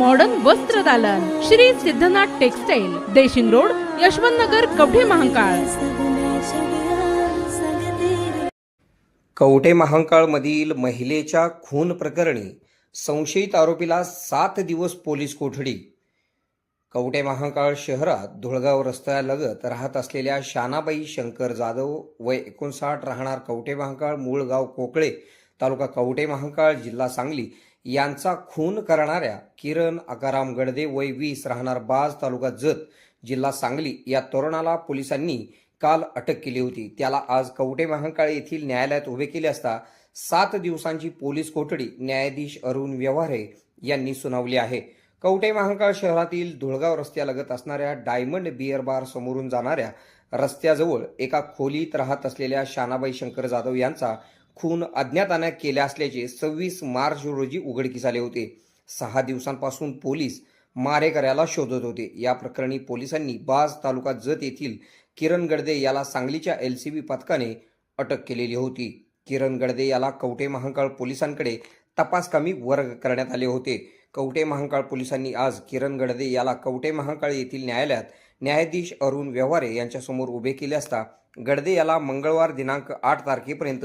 Modern वस्त्र दालन. Shri Siddhanath textile Deshing road Yashwant Nagar Kavathe Mahankal. Kavathe महांकाळमधील महिलेच्या खून प्रकरणी संशयित आरोपीला सात दिवस पोलीस कोठडी. कवटे महाकाळ शहरात धुळगाव रस्त्यालगत राहत असलेल्या शानाबाई शंकर जाधव वय एकोणसाठ राहणार कवटे महाकाळ मूळ गाव कोकळे तालुका कवटे महांकाळ जिल्हा सांगली यांचा खून करणाऱ्या किरण अकाराम गडदे वय वीस राहणार बाज तालुका जत जिल्हा सांगली या तरुणाला पोलिसांनी काल अटक केली होती. त्याला आज कवटे महांकाळ येथील न्यायालयात उभे केले असता सात दिवसांची पोलीस कोठडी न्यायाधीश अरुण व्यवहारे यांनी सुनावली आहे. कवटे महांकाळ शहरातील धुळगाव रस्त्यालगत असणाऱ्या डायमंड बिअर बार समोरून जाणाऱ्या रस्त्याजवळ एका खोलीत राहत असलेल्या शानाबाई शंकर जाधव यांचा खून अज्ञाताने केले असल्याचे सव्वीस मार्च रोजी उघडकीस आले होते. सहा दिवसांपासून पोलीस मारेकऱ्याला शोधत होते. या प्रकरणी पोलिसांनी बाज तालुका जत येथील किरण गडदे याला सांगलीच्या एल सी बी पथकाने अटक केलेली होती. किरण गडदे याला कवटे महांकाळ पोलिसांकडे तपास कमी वर्ग करण्यात आले होते. कवटे महांकाळ पोलिसांनी आज किरण गडदे याला कवटे महांकाळ येथील न्यायालयात न्यायाधीश अरुण व्यवहारे यांच्यासमोर उभे केले असता गडदे याला मंगळवार दिनांक आठ तारखेपर्यंत